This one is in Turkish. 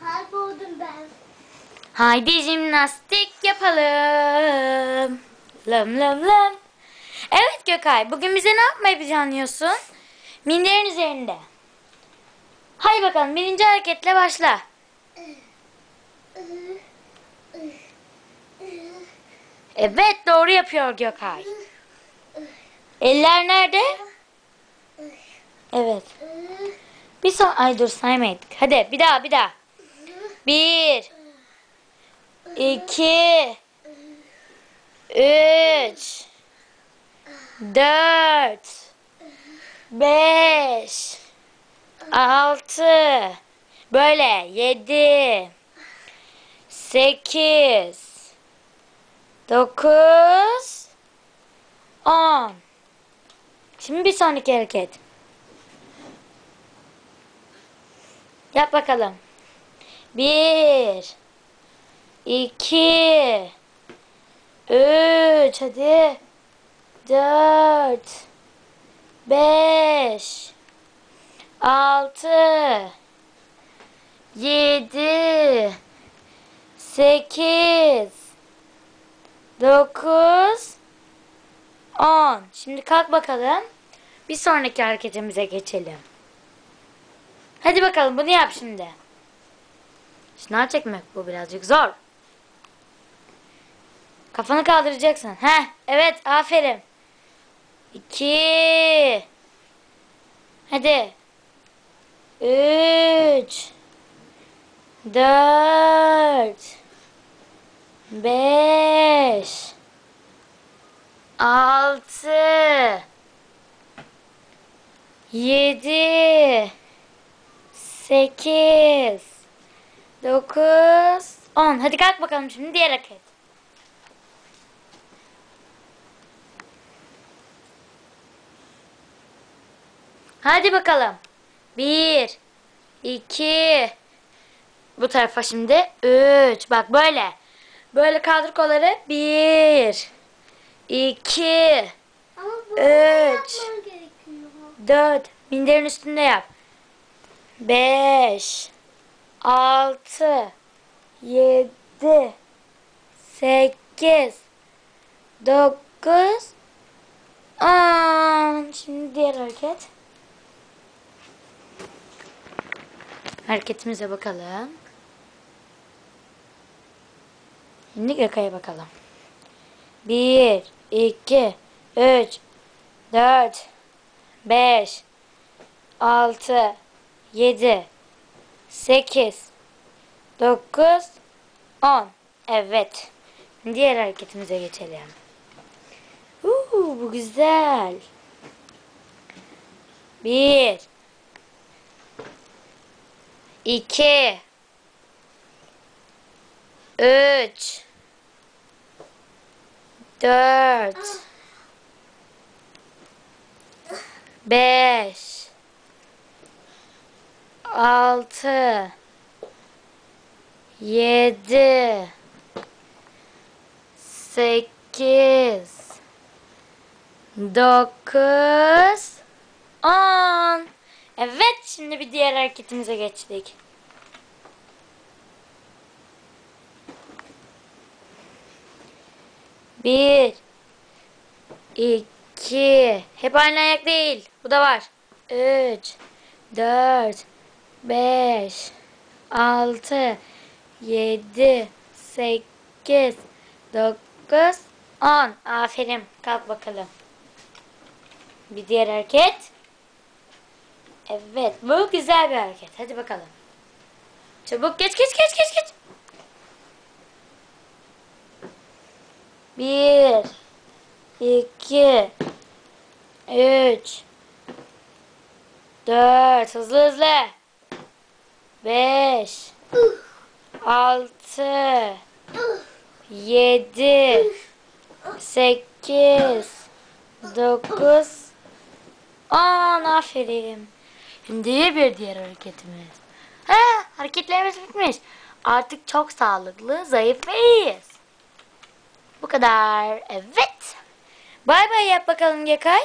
Kayboldum ben. Haydi jimnastik yapalım. Lım lım lım. Evet Gökay, bugün bize ne yapmayı planlıyorsun? Minderin üzerinde. Hadi bakalım birinci hareketle başla. Evet doğru yapıyor Gökay. Eller nerede? Evet. Bir son... Ay dur saymaydık. Hadi bir daha bir daha. Bir. iki, Üç. Dört. Beş. Altı. Böyle. Yedi. Sekiz. Dokuz. On. Şimdi bir sonraki hareket. Yap bakalım. Bir. iki, Üç. Hadi. Dört. Beş. Altı. Yedi. Sekiz. Dokuz. On. Şimdi kalk bakalım. Bir sonraki hareketimize geçelim. Hadi bakalım bunu yap şimdi. Şınav çekmek bu birazcık zor. Kafanı kaldıracaksın. Heh, evet aferin. İki. Hadi. Üç. Dört. Beş. Altı. Yedi. Sekiz. Dokuz. On. Hadi kalk bakalım şimdi diğer hareket. Hadi bakalım. Bir. iki, Bu tarafa şimdi. Üç. Bak böyle. Böyle kaldır kolları. Bir. iki, Ama bunu Üç. yapman gerekiyor. Dört. Minderin üstünde yap. Beş. Altı. Yedi. Sekiz. Dokuz. On. Şimdi diğer hareket. Hareketimize bakalım. Şimdi Gökay'a bakalım. Bir, iki, üç, dört, beş, altı, yedi, sekiz, dokuz, on. Evet. Diğer hareketimize geçelim. Uuu, bu güzel. Bir, iki, üç, dört, beş, altı, yedi, sekiz, dokuz, on. Evet, şimdi bir diğer hareketimize geçtik. Bir, iki, hep aynı ayak değil. Bu da var. Üç, dört, beş, altı, yedi, sekiz, dokuz, on. Aferin. Kalk bakalım. Bir diğer hareket. Evet, bu güzel bir hareket. Hadi bakalım. Çabuk geç geç geç geç geç. Bir, iki, üç, dört, hızlı hızlı. Beş, altı, yedi, sekiz, dokuz, on. Aferin. Şimdi bir diğer hareketimiz. Ha, hareketlerimiz bitmiş. Artık çok sağlıklı, zayıf ve iyiyiz. Bu kadar. Evet. Bay bay yap bakalım Gökay.